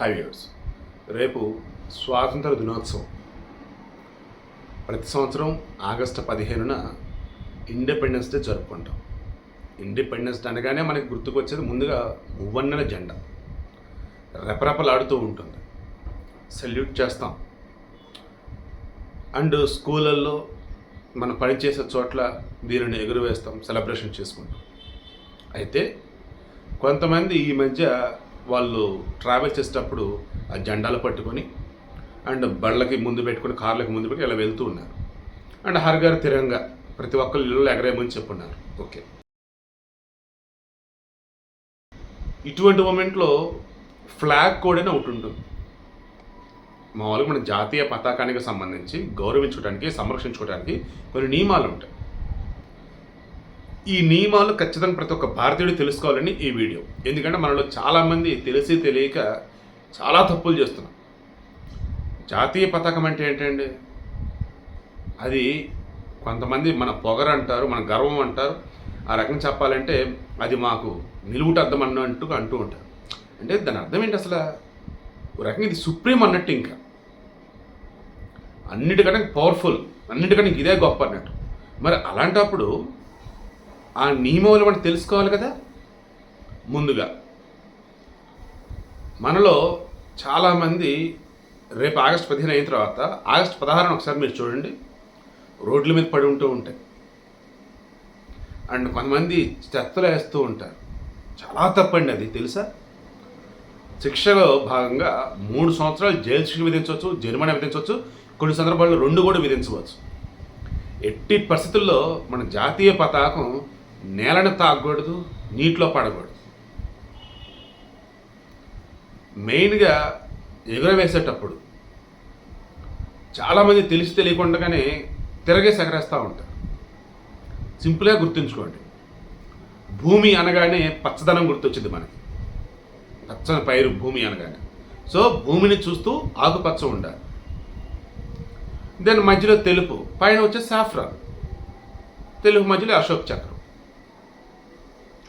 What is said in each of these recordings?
Hi రేపు స్వాతంత్ర దినోత్సవం. ప్రతి సంవత్సరం ఆగస్టు పదిహేనున ఇండిపెండెన్స్ డే జరుపుకుంటాం. ఇండిపెండెన్స్ డే అనగానే మనకి గుర్తుకొచ్చేది ముందుగా మువ్వన్నెల జెండా. రెపరెపలాడుతూ ఉంటుంది. సెల్యూట్ చేస్తాం. అండ్ స్కూళ్ళల్లో మనం పనిచేసే చోట్ల దీనిని ఎగురవేస్తాం సెలబ్రేషన్ చేసుకుంటాం. అయితే కొంతమంది ఈ మధ్య వాళ్ళు ట్రావెల్ చేసేటప్పుడు ఆ జెండాలు పట్టుకొని అండ్ బళ్ళకి ముందు పెట్టుకొని కార్లకు ముందు పెట్టుకుని ఇలా వెళ్తూ ఉన్నారు. అండ్ హర్గర్ తిరంగా ప్రతి ఒక్కరు ఇళ్ళు ఎగరేయమని చెప్పున్నారు. ఓకే. ఇటువంటి మూమెంట్లో ఫ్లాగ్ కోడ్ అని ఒకటి ఉంటుంది. మామూలుగా మన జాతీయ పతాకానికి సంబంధించి గౌరవించుకోవడానికి సంరక్షించుకోవడానికి కొన్ని నియమాలు ఉంటాయి. ఈ నియమాలు ఖచ్చితంగా ప్రతి ఒక్క భారతీయుడు తెలుసుకోవాలని ఈ వీడియో. ఎందుకంటే మనలో చాలామంది తెలిసి తెలియక చాలా తప్పులు చేస్తున్నాం జాతీయ పతాకం అంటే ఏంటండి? అది కొంతమంది మన పొగరు అంటారు మన గర్వం అంటారు. ఆ రకం చెప్పాలంటే అది మాకు నిలువుట అర్థం అన్నట్టు అంటూ ఉంటారు. అంటే దాని అర్థం ఏంటి అసలు? ఒక రకంగా ఇది సుప్రీం అన్నట్టు ఇంకా. అన్నిటికంటే పవర్ఫుల్ అన్నిటికంటే ఇదే గొప్ప అన్నట్టు. మరి అలాంటప్పుడు ఆ నియమాలు మనం తెలుసుకోవాలి కదా? ముందుగా. మనలో చాలామంది రేపు ఆగస్ట్ పదిహేను అయిన తర్వాత ఆగస్ట్ పదహారున ఒకసారి మీరు చూడండి. రోడ్ల మీద పడి ఉంటూ ఉంటాయి. అండ్ కొంతమంది చెత్తలు వేస్తూ ఉంటారు. చాలా తప్పండి అది తెలుసా? శిక్షలో భాగంగా మూడు సంవత్సరాలు జైలు శిక్ష విధించవచ్చు జరిమానా విధించవచ్చు కొన్ని సందర్భాల్లో రెండు కూడా విధించవచ్చు. ఎట్టి పరిస్థితుల్లో మన జాతీయ పతాకం నేలను తాగకూడదు నీటిలో పడకూడదు. మెయిన్గా ఎగురవేసేటప్పుడు చాలామంది తెలిసి తెలియకుండానే తిరగేసి ఎగరేస్తూ ఉంటారు. సింపుల్గా గుర్తుంచుకోండి. భూమి అనగానే పచ్చదనం గుర్తొచ్చింది మనకి. పచ్చని పైరు భూమి అనగానే. సో భూమిని చూస్తూ ఆకుపచ్చ ఉండాలి. దెన్ మధ్యలో తెలుపు పైన వచ్చే సాఫ్రాన్. తెలుగు మధ్యలో అశోక్ చక్రం.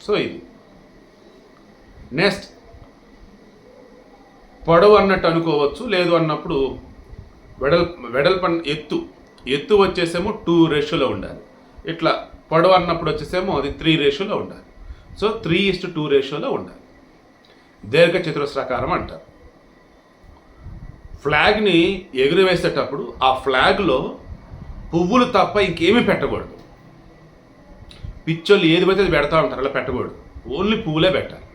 సో ఇది. నెక్స్ట్ పొడవు అన్నట్టు అనుకోవచ్చు లేదు అన్నప్పుడు వెడల్ వెడల్పు ఎత్తు. ఎత్తు వచ్చేసేమో టూ రేషియోలో ఉండాలి. ఇట్లా పొడవు అన్నప్పుడు వచ్చేసేమో అది త్రీ రేషియోలో ఉండాలి. సో త్రీ ఇస్ట్ టూ రేషియోలో ఉండాలి. దీర్ఘ చతురస్రాకారం అంటారు. ఫ్లాగ్ని ఎగురవేసేటప్పుడు ఆ ఫ్లాగ్లో పువ్వులు తప్ప ఇంకేమీ పెట్టకూడదు. పిచ్చోళ్ళు ఏది పడితే అది పెడతా ఉంటారు అలా పెట్టకూడదు. ఓన్లీ పువ్వులే పెట్టాలి.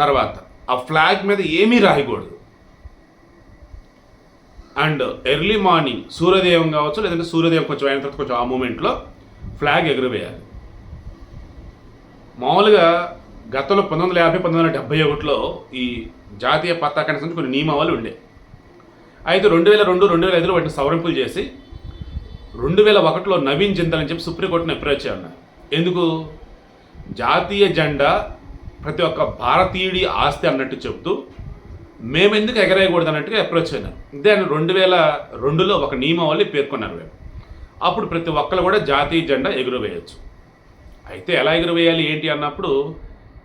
తర్వాత ఆ ఫ్లాగ్ మీద ఏమీ రాయకూడదు. అండ్ ఎర్లీ మార్నింగ్ సూర్యోదయం కావచ్చు లేదంటే సూర్యోదయం కొంచెం అయిన తర్వాత కొంచెం ఆ మూమెంట్లో ఫ్లాగ్ ఎగురవేయాలి. మామూలుగా గతంలో పంతొమ్మిది వందల యాభై పంతొమ్మిది వందల డెబ్బై ఒకటిలో ఈ జాతీయ పతాకానికి సంబంధించి కొన్ని నియమావళి ఉండే. అయితే రెండు వేల రెండు రెండు వేల ఐదులో వాటిని సవరింపులు చేసి రెండు వేల ఒకటిలో నవీన్ జిందల్ అని చెప్పి సుప్రీంకోర్టును అప్రోచ్ అన్నారు ఎందుకు? జాతీయ జెండా ప్రతి ఒక్క భారతీయుడి ఆస్తి అన్నట్టు చెబుతూ మేమెందుకు ఎగరేయకూడదు అన్నట్టుగా అప్రోచ్ అయినారు. దెన్ రెండు వేల రెండులో ఒక నియమావళి పేర్కొన్నారు మేము అప్పుడు ప్రతి ఒక్కరు కూడా జాతీయ జెండా ఎగురవేయచ్చు. అయితే ఎలా ఎగురవేయాలి ఏంటి అన్నప్పుడు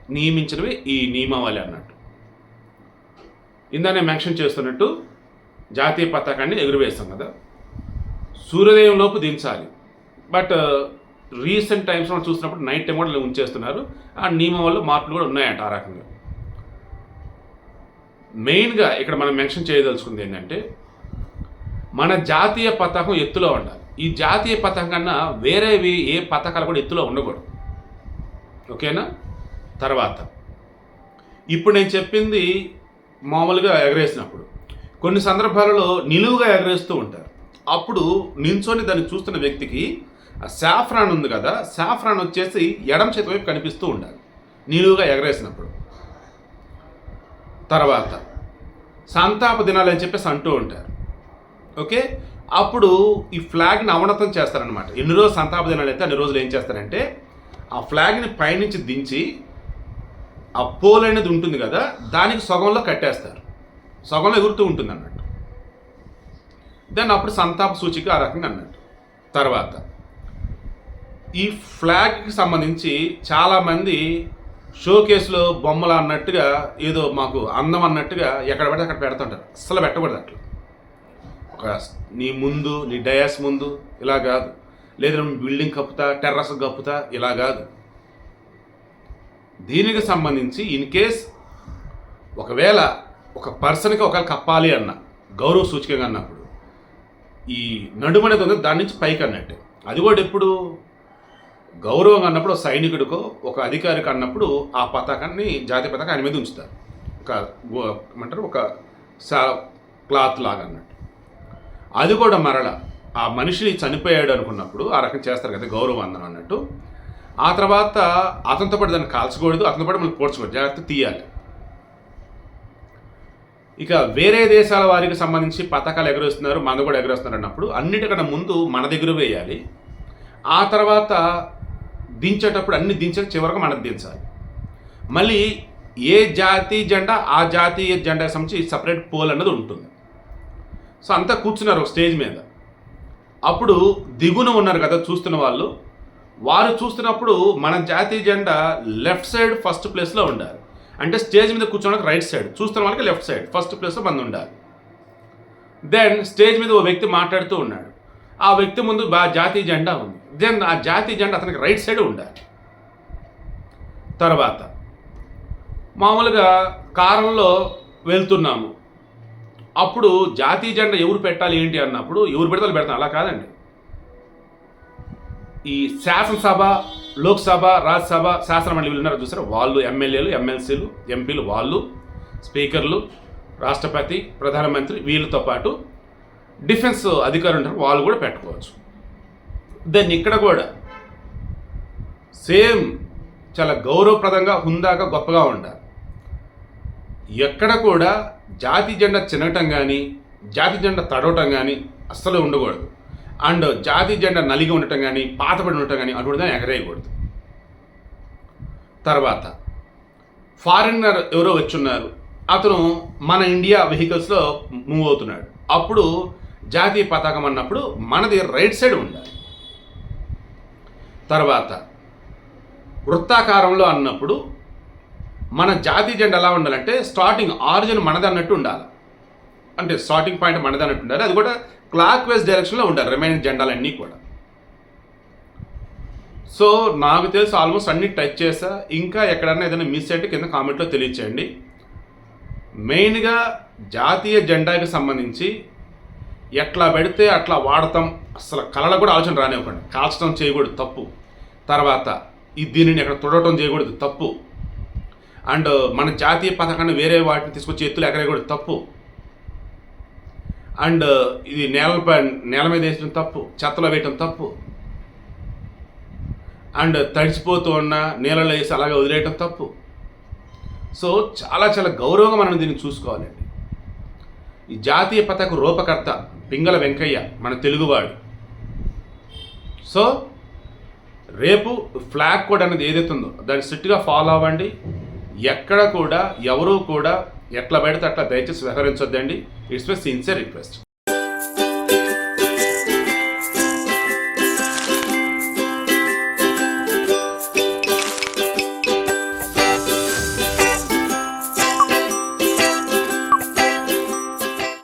నియమించినవి ఈ నియమావళి అన్నట్టు. ఇందానే మెన్షన్ చేస్తున్నట్టు జాతీయ పతాకాన్ని ఎగురవేస్తాం కదా. సూర్యోదయం లోపు దించాలి. బట్ రీసెంట్ టైమ్స్లో చూసినప్పుడు నైట్ టైం కూడా ఉంచేస్తున్నారు. ఆ నియమావళిలో మార్పులు కూడా ఉన్నాయంట ఆ రకంగా. మెయిన్గా ఇక్కడ మనం మెన్షన్ చేయదలుచుకుంది ఏంటంటే మన జాతీయ పతాకం ఎత్తులో ఉండాలి. ఈ జాతీయ పతాకం కన్నా వేరేవి ఏ పథకాలు కూడా ఎత్తులో ఉండకూడదు. ఓకేనా? తర్వాత ఇప్పుడు నేను చెప్పింది మామూలుగా ఎగరేసినప్పుడు. కొన్ని సందర్భాలలో నిలువుగా ఎగరేస్తూ ఉంటారు. అప్పుడు నించొని దాన్ని చూస్తున్న వ్యక్తికి సాఫ్రాన్ ఉంది కదా సాఫ్రాన్ వచ్చేసి ఎడం చేతి వైపు కనిపిస్తూ ఉండాలి. నిలువుగా ఎగరేసినప్పుడు. తర్వాత సంతాప దినాలు అని చెప్పేసి అంటూ ఉంటారు. ఓకే? అప్పుడు ఈ ఫ్లాగ్ని అవనతం చేస్తారనమాట ఎన్ని రోజులు సంతాప దినాలు అయితే అన్ని రోజులు ఏం చేస్తారంటే ఆ ఫ్లాగ్ని పైనుంచి దించి ఆ పోల్ అనేది ఉంటుంది కదా దానికి సగంలో కట్టేస్తారు. సగంలో ఎగురుతూ ఉంటుంది అన్నట్టు దాన్ని అప్పుడు సంతాప సూచిక ఆ రకంగా అన్నట్టు. తర్వాత ఈ ఫ్లాగ్కి సంబంధించి చాలామంది షో కేసులో బొమ్మలు అన్నట్టుగా ఏదో మాకు అందం అన్నట్టుగా ఎక్కడ పడితే అక్కడ పెడుతుంటారు. అస్సలు పెట్టకూడదు అట్లా. ఒక నీ ముందు నీ డయాస్ ముందు ఇలా కాదు. లేదా బిల్డింగ్ కప్పుతా టెర్రస్ కప్పుతా ఇలా కాదు. దీనికి సంబంధించి ఇన్ కేస్ ఒకవేళ ఒక పర్సన్కి ఒకవేళ కప్పాలి అన్న గౌరవ సూచికంగా అన్నప్పుడు ఈ నడుమనేది ఉంది దాని నుంచి పైకి అన్నట్టు. అది కూడా ఎప్పుడు? గౌరవం అన్నప్పుడు సైనికుడికో ఒక అధికారికి అన్నప్పుడు ఆ పతాకాన్ని జాతీయ పతాకం ఆయన మీద ఉంచుతారు. ఒక ఏమంటారు ఒక సా క్లాత్ లాగా అన్నట్టు. అది కూడా మరల ఆ మనిషిని చనిపోయాడు అనుకున్నప్పుడు ఆ రకం చేస్తారు కదా గౌరవందనం అన్నట్టు. ఆ తర్వాత అతనితో పాటు దాన్ని కాల్చకూడదు అతనితో పాటు మనం పోడ్చకూడదు జాగ్రత్త తీయాలి. ఇక వేరే దేశాల వారికి సంబంధించి పథకాలు ఎగరేస్తున్నారు మన కూడా ఎగరేస్తున్నారు అన్నప్పుడు అన్నిటికన్నా ముందు మన దగ్గర వేయాలి. ఆ తర్వాత దించేటప్పుడు అన్ని దించక చివరకు మనం దించాలి. మళ్ళీ ఏ జాతి జెండా ఆ జాతీయ జెండాకి సంబంధించి సపరేట్ పోల్ అన్నది ఉంటుంది. సో అంతా కూర్చున్నారు ఒక స్టేజ్ మీద. అప్పుడు దిగున ఉన్నారు కదా చూస్తున్న వాళ్ళు. వారు చూస్తున్నప్పుడు మన జాతీయ జెండా లెఫ్ట్ సైడ్ ఫస్ట్ ప్లేస్లో ఉండాలి. అంటే స్టేజ్ మీద కూర్చోడానికి రైట్ సైడ్ చూస్తున్న వాళ్ళకి లెఫ్ట్ సైడ్ ఫస్ట్ ప్లేస్లో మంది ఉండాలి. దెన్ స్టేజ్ మీద ఓ వ్యక్తి మాట్లాడుతూ ఉన్నాడు. ఆ వ్యక్తి ముందు బా జాతీయ జెండా ఉంది. దెన్ ఆ జాతీయ జెండా అతనికి రైట్ సైడ్ ఉండాలి. తర్వాత మామూలుగా కారంలో వెళ్తున్నాము. అప్పుడు జాతీయ జెండా ఎవరు పెట్టాలి ఏంటి అన్నప్పుడు ఎవరు పెడితే పెడతాం అలా కాదండి. ఈ శాసనసభ లోక్సభ రాజ్యసభ శాసనమండలి వీళ్ళు ఉన్నారు చూసారా? వాళ్ళు ఎమ్మెల్యేలు ఎమ్మెల్సీలు ఎంపీలు వాళ్ళు స్పీకర్లు రాష్ట్రపతి ప్రధానమంత్రి వీళ్ళతో పాటు డిఫెన్స్ అధికారులు ఉంటారు వాళ్ళు కూడా పెట్టుకోవచ్చు. దెన్ ఇక్కడ కూడా సేమ్ చాలా గౌరవప్రదంగా హుందాగా గొప్పగా ఉండాలి. ఎక్కడ కూడా జాతి జెండా చినగటం కానీ జాతి జెండా తడవటం కానీ అస్సలు ఉండకూడదు. అండ్ జాతి జెండా నలిగి ఉండటం కానీ పాతబడి ఉండటం కానీ అటువంటిదని ఎగరేయకూడదు. తర్వాత ఫారినర్ ఎవరో వచ్చున్నారు అతను మన ఇండియా వెహికల్స్లో మూవ్ అవుతున్నాడు. అప్పుడు జాతీయ పతాకం అన్నప్పుడు మనది రైట్ సైడ్ ఉండాలి. తర్వాత వృత్తాకారంలో అన్నప్పుడు మన జాతీయ జెండా ఎలా ఉండాలంటే స్టార్టింగ్ ఆరిజిన్ మనది అన్నట్టు ఉండాలి. అంటే స్టార్టింగ్ పాయింట్ మనది అన్నట్టు ఉండాలి. అది కూడా క్లాక్ వైజ్ డైరెక్షన్లో ఉండాలి. రిమైనింగ్ జెండాలన్నీ కూడా. సో నాకు తెలిసి ఆల్మోస్ట్ అన్ని టచ్ చేసా. ఇంకా ఎక్కడన్నా ఏదైనా మిస్ అయితే కింద కామెంట్లో తెలియచేయండి. మెయిన్గా జాతీయ జెండాకి సంబంధించి ఎట్లా పెడితే అట్లా వాడతాం. అసలు కళలో కూడా ఆలోచన రానివ్వకండి. కాల్చడం చేయకూడదు తప్పు. తర్వాత ఈ దీనిని ఎక్కడ తొడటం చేయకూడదు తప్పు. అండ్ మన జాతీయ పథకాన్ని వేరే వాటిని తీసుకొచ్చి ఎత్తులు ఎగరేయకూడదు తప్పు. అండ్ ఇది నేలపై నేల మీద వేసడం తప్పు చెత్తలో వేయటం తప్పు. అండ్ తడిచిపోతూ ఉన్న నీళ్ళలో వేసి అలాగే వదిలేయటం తప్పు. సో చాలా చాలా గౌరవంగా మనం దీన్ని చూసుకోవాలండి. ఈ జాతీయ పతాక రూపకర్త పింగళ వెంకయ్య మన తెలుగువాడు. సో రేపు ఫ్లాగ్ కోడ్ అనేది ఏదైతే ఉందో దాన్ని స్ట్రిక్ట్గా ఫాలో అవ్వండి. ఎక్కడ కూడా ఎవరూ కూడా ఎట్లా పెడితే అట్లా దయచేసి వ్యవహరించొద్దండి. It's my sincere request.